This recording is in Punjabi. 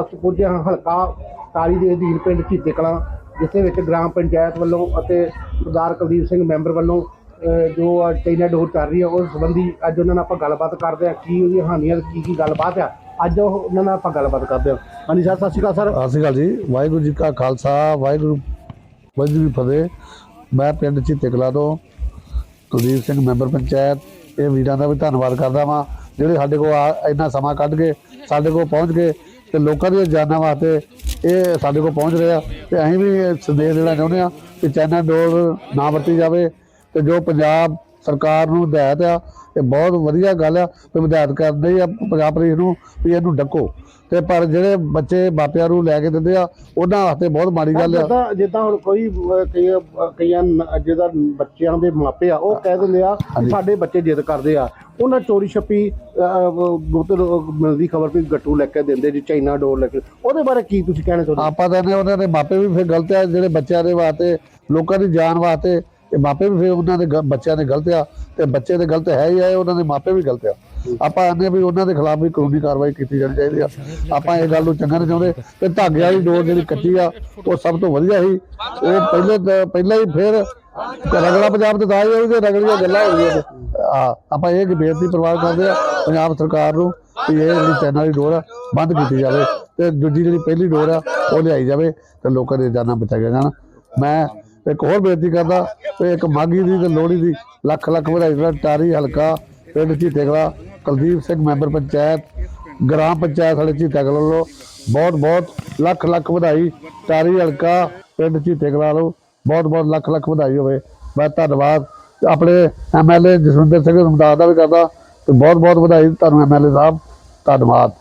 ਅਸੀਂ ਪੁੱਜੇ ਹਾਂ ਹਲਕਾ ਤਾਲੀ ਦੇ ਅਧੀਨ ਪਿੰਡ ਚੀਤੇ ਕਲਾਂ ਜਿਸ ਵਿੱਚ ਗ੍ਰਾਮ ਪੰਚਾਇਤ ਵੱਲੋਂ ਅਤੇ ਸਰਦਾਰ ਕੁਲਦੀਪ ਸਿੰਘ ਮੈਂਬਰ ਵੱਲੋਂ ਜੋ ਅੱਜ ਚਾਈਨਾ ਡੋਰ ਚੱਲ ਰਹੀ ਹੈ, ਉਸ ਸੰਬੰਧੀ ਅੱਜ ਉਹਨਾਂ ਨਾਲ ਆਪਾਂ ਗੱਲਬਾਤ ਕਰਦੇ ਹਾਂ, ਕੀ ਉਹਦੀਆਂ ਹਾਨੀਆਂ, ਕੀ ਕੀ ਗੱਲਬਾਤ ਆ। ਅੱਜ ਉਹ ਉਹਨਾਂ ਨਾਲ ਆਪਾਂ ਗੱਲਬਾਤ ਕਰਦੇ ਹਾਂ। ਹਾਂਜੀ ਸਰ, ਸਤਿ ਸ਼੍ਰੀ ਅਕਾਲ ਸਰ। ਸਤਿ ਸ਼੍ਰੀ ਅਕਾਲ ਜੀ। ਵਾਹਿਗੁਰੂ ਜੀ ਕਾ ਖਾਲਸਾ, ਵਾਹਿਗੁਰੂ ਵਾਹਿਗੁਰੂ ਜੀ ਫਤਿਹ। ਮੈਂ ਪਿੰਡ ਚੀਤੇ ਕਲਾਂ ਤੋਂ ਕੁਲਦੀਪ ਸਿੰਘ, ਮੈਂਬਰ ਪੰਚਾਇਤ। ਇਹ ਵੀਰਾਂ ਦਾ ਵੀ ਧੰਨਵਾਦ ਕਰਦਾ ਵਾਂ, ਜਿਹੜੇ ਸਾਡੇ ਕੋਲ ਆ- ਇੰਨਾ ਸਮਾਂ ਕੱਢ ਕੇ, ਸਾਡੇ ਕੋਲ ਪਹੁੰਚ ਕੇ ਤੇ ਲੋਕਾਂ ਦੀਆਂ ਜਾਨਾਂ ਵਾਸਤੇ ਇਹ ਸਾਡੇ ਕੋਲ ਪਹੁੰਚ ਰਿਹਾ ਆ। ਤੇ ਅਸੀਂ ਵੀ ਸੰਦੇਸ਼ ਦੇਣਾ ਚਾਹੁੰਦੇ ਆ ਕਿ ਚਾਈਨਾ ਡੋਰ ਨਾ ਵਰਤੀ ਜਾਵੇ ਤੇ ਜੋ ਪੰਜਾਬ ਸਰਕਾਰ ਨੂੰ ਹਦਾਇਤ ਆ ਇਹ ਬਹੁਤ ਵਧੀਆ ਗੱਲ ਆ ਤੇ ਹਦਾਇਤ ਕਰਦੇ ਆ ਪੰਜਾਬ ਪੁਲਿਸ ਨੂੰ ਵੀ ਇਹਨੂੰ ਡੱਕੋ। ਤੇ ਪਰ ਜਿਹੜੇ ਬੱਚੇ ਮਾਪਿਆਂ ਨੂੰ ਲੈ ਕੇ ਦਿੰਦੇ ਆ ਉਹਨਾਂ ਵਾਸਤੇ ਬਹੁਤ ਮਾੜੀ ਗੱਲ ਆ। ਜਿੱਦਾਂ ਜਿੱਦਾਂ ਹੁਣ ਕੋਈ ਕਈ ਕਈਆਂ ਜਿਹਦਾ ਬੱਚਿਆਂ ਦੇ ਮਾਪੇ ਆ ਉਹ ਕਹਿ ਦਿੰਦੇ ਆ ਕਿ ਸਾਡੇ ਬੱਚੇ ਜਿੱਦ ਕਰਦੇ ਆ। ਉਹਨਾਂ ਚੋਰੀ ਛੱਪੀ ਮਿਲਦੀ ਖਬਰ ਵੀ ਗੱਟੂ ਲੈ ਕੇ ਦਿੰਦੇ ਜੀ ਚਾਈਨਾ ਡੋਰ ਲੈ ਕੇ। ਉਹਦੇ ਬਾਰੇ ਕੀ ਤੁਸੀਂ ਕਹਿਣਾ ਚਾਹੁੰਦੇ? ਆਪਾਂ ਤਾਂ ਉਹਨਾਂ ਦੇ ਮਾਪੇ ਵੀ ਫਿਰ ਗਲਤ ਆ ਜਿਹੜੇ ਬੱਚਿਆਂ ਦੇ ਵਾਸਤੇ ਲੋਕਾਂ ਦੀ ਜਾਨ ਵਾਸਤੇ ਤੇ ਮਾਪੇ ਵੀ ਫਿਰ ਉਹਨਾਂ ਦੇ ਬੱਚਿਆਂ ਦੇ ਗਲਤ ਆ ਤੇ ਬੱਚੇ ਦੇ ਗਲਤ ਹੈ ਹੀ ਆ ਉਹਨਾਂ ਦੇ ਮਾਪੇ ਵੀ ਗਲਤ ਆ। ਆਪਾਂ ਆਨੇ ਵੀ ਉਹਨਾਂ ਦੇ ਖਿਲਾਫ ਵੀ ਕਾਨੂੰਨੀ ਕਾਰਵਾਈ ਕੀਤੀ ਜਾਣੀ ਚਾਹੀਦੀ ਆ। ਆਪਾਂ ਇਹ ਗੱਲ ਨੂੰ ਚੰਗਾ ਨਹੀਂ ਚਾਹੁੰਦੇ। ਤੇ ਧਾਗੇ ਵਾਲੀ ਡੋਰ ਜਿਹੜੀ ਕੱਟੀ ਆ, ਉਹ ਸਭ ਤੋਂ ਵਧੀਆ ਸੀ। ਉਹ ਪਹਿਲੇ ਪਹਿਲਾਂ ਹੀ ਫਿਰ ਰਗੜਾ ਪੰਜਾਬ ਤੇ ਤਾਂ ਹੀ ਹੋਈ ਰਗੜੀਆਂ ਗੱਲਾਂ ਹੋ ਗਈਆਂ ਆ, ਆਪਾਂ ਇਹ ਕਿ ਬੇਨਤੀ ਪ੍ਰਵਾਨ ਕਰਦੇ ਆ ਪੰਜਾਬ ਸਰਕਾਰ ਨੂੰ ਕਿ ਇਹ ਜਿਹੜੀ ਚੈਨਲ ਵਾਲੀ ਡੋਰ ਆ, ਬੰਦ ਕੀਤੀ ਜਾਵੇ ਤੇ ਦੂਜੀ ਜਿਹੜੀ ਪਹਿਲੀ ਡੋਰ ਆ, ਉਹ ਲਿਆਈ ਜਾਵੇ ਤੇ ਲੋਕਾਂ ਦੀਆਂ ਜਾਨਾਂ ਬਚਾਈਆਂ ਜਾਣ। ਮੈਂ ਇੱਕ ਹੋਰ ਬੇਨਤੀ ਕਰਦਾ ਕਿ ਇੱਕ ਮਾਗੀ ਦੀ ਤੇ ਲੋਹੜੀ ਦੀ ਲੱਖ ਲੱਖ ਵਧਾਈ ਦਾ ਟਾਰੀ ਹਲਕਾ ਪਿੰਡ ਝੀਟੇਕਲਾ ਕੁਲਦੀਪ ਸਿੰਘ ਮੈਂਬਰ ਪੰਚਾਇਤ, ਗ੍ਰਾਮ ਪੰਚਾਇਤ ਸਾਡੇ ਝੀਟੇਕਲਾ ਵੱਲੋਂ ਬਹੁਤ ਬਹੁਤ ਲੱਖ ਲੱਖ ਵਧਾਈ ਟਾਰੀ ਹਲਕਾ ਪਿੰਡ ਝੀਟੇਕਲਾ ਨੂੰ ਬਹੁਤ ਬਹੁਤ ਲੱਖ ਲੱਖ ਵਧਾਈ ਹੋਵੇ। ਮੈਂ ਧੰਨਵਾਦ। ਆਪਣੇ ਐਮਐਲਏ ਜਸਵਿੰਦਰ ਸਿੰਘ ਰਮਦਾਸ ਦਾ ਵੀ ਕਰਦਾ ਤੇ ਬਹੁਤ ਬਹੁਤ ਵਧਾਈ ਤੁਹਾਨੂੰ ਐਮਐਲਏ ਸਾਹਿਬ। ਧੰਨਵਾਦ।